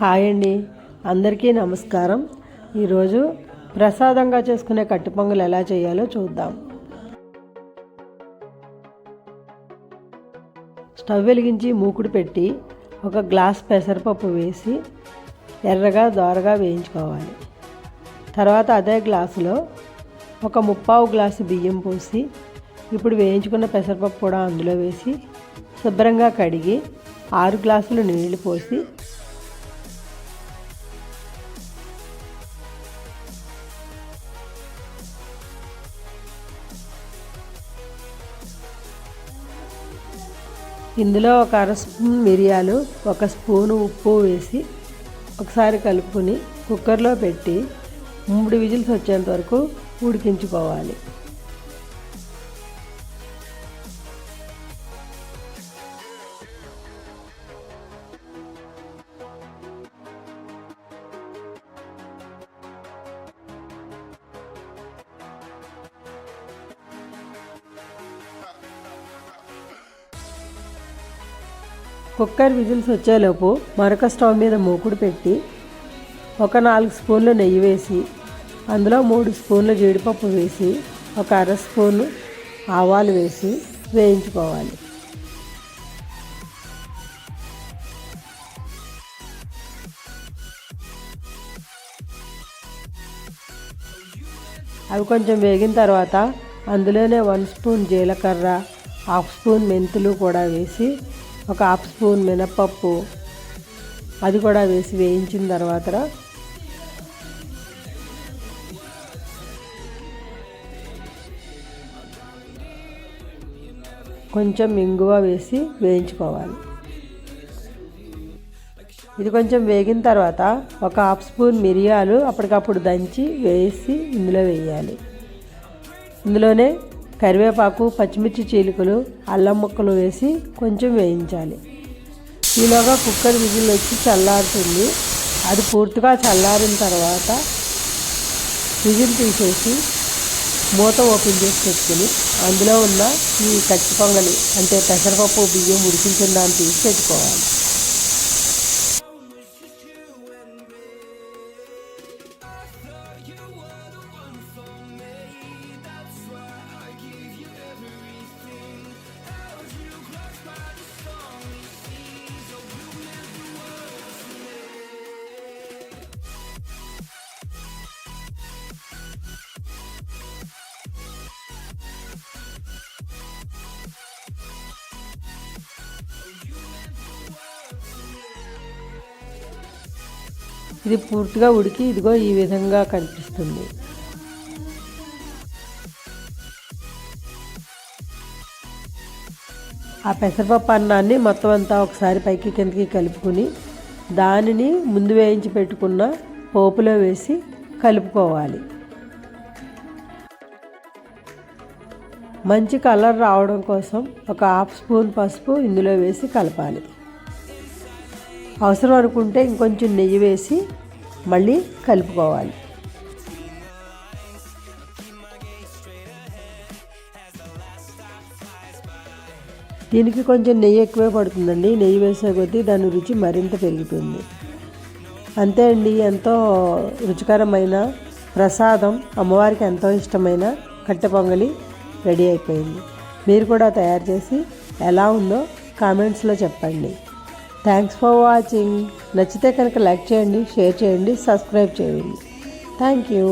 Hi అండి. అందరికీ నమస్కారం. ఈరోజు ప్రసాదంగా చేసుకునే కట్టుపొంగలు ఎలా చేయాలో చూద్దాం. స్టవ్ వెలిగించి మూకుడు పెట్టి ఒక గ్లాస్ పెసరపప్పు వేసి ఎర్రగా దోరగా వేయించుకోవాలి. తర్వాత అదే గ్లాసులో ఒక ముప్పావు గ్లాసు బియ్యం పోసి ఇప్పుడు వేయించుకున్న పెసరపప్పు కూడా అందులో వేసి శుభ్రంగా కడిగి ఆరు గ్లాసులు నీళ్ళు పోసి ఇందులో ఒక అర స్పూన్ మిరియాలు ఒక స్పూను ఉప్పు వేసి ఒకసారి కలుపుకొని కుక్కర్లో పెట్టి మూడు విజిల్స్ వచ్చేంత వరకు ఉడికించుకోవాలి. కుక్కర్ విజిల్స్ వచ్చేలోపు మరొక స్టవ్ మీద మూకుడు పెట్టి ఒక నాలుగు స్పూన్లు నెయ్యి వేసి అందులో మూడు స్పూన్లు జీడిపప్పు వేసి ఒక అర స్పూను ఆవాలు వేసి వేయించుకోవాలి. అవి కొంచెం వేగిన తర్వాత అందులోనే వన్ స్పూన్ జీలకర్ర హాఫ్ స్పూన్ మెంతులు కూడా వేసి ఒక హాఫ్ స్పూన్ మినప్పప్పు అది కూడా వేసి వేయించిన తర్వాత కొంచెం ఇంగువ వేసి వేయించుకోవాలి. ఇది కొంచెం వేగిన తర్వాత ఒక హాఫ్ స్పూన్ మిరియాలు అప్పటికప్పుడు దంచి వేసి ఇందులో వేయాలి. ఇందులోనే కరివేపాకు పచ్చిమిర్చి చీలికలు అల్లం ముక్కలు వేసి కొంచెం వేయించాలి. ఈలోగా కుక్కర్ విజిల్ వచ్చి చల్లారుతుంది. అది పూర్తిగా చల్లారిన తర్వాత విజిల్ తీసేసి మూత ఓపెన్ చేసి పెట్టుకుని అందులో ఉన్న ఈ కచ్చి పొంగలి అంటే పెసరపప్పు బియ్యం ఉడికించిన దాన్ని తీసి పెట్టుకోవాలి. ఇది పూర్తిగా ఉడికి ఇదిగో ఈ విధంగా కనిపిస్తుంది. ఆ పెసరపప్పు అన్నాన్ని మొత్తం అంతా ఒకసారి పైకి కిందకి కలుపుకుని దానిని ముందు వేయించి పెట్టుకున్న పోపులో వేసి కలుపుకోవాలి. మంచి కలర్ రావడం కోసం ఒక హాఫ్ స్పూన్ పసుపు ఇందులో వేసి కలపాలి. అవసరం అనుకుంటే ఇంకొంచెం నెయ్యి వేసి మళ్ళీ కలుపుకోవాలి. దీనికి కొంచెం నెయ్యి ఎక్కువే పడుతుందండి. నెయ్యి వేసే కొద్దీ దాని రుచి మరింత పెరుగుతుంది అంతే అండి. ఎంతో రుచికరమైన ప్రసాదం అమ్మవారికి ఎంతో ఇష్టమైన కట్టె పొంగలి రెడీ అయిపోయింది. మీరు కూడా తయారు చేసి ఎలా ఉందో కామెంట్స్లో చెప్పండి. థ్యాంక్స్ ఫర్ వాచింగ్ నచ్చితే కనుక లైక్ చేయండి షేర్ చేయండి సబ్స్క్రైబ్ చేయండి. Thank you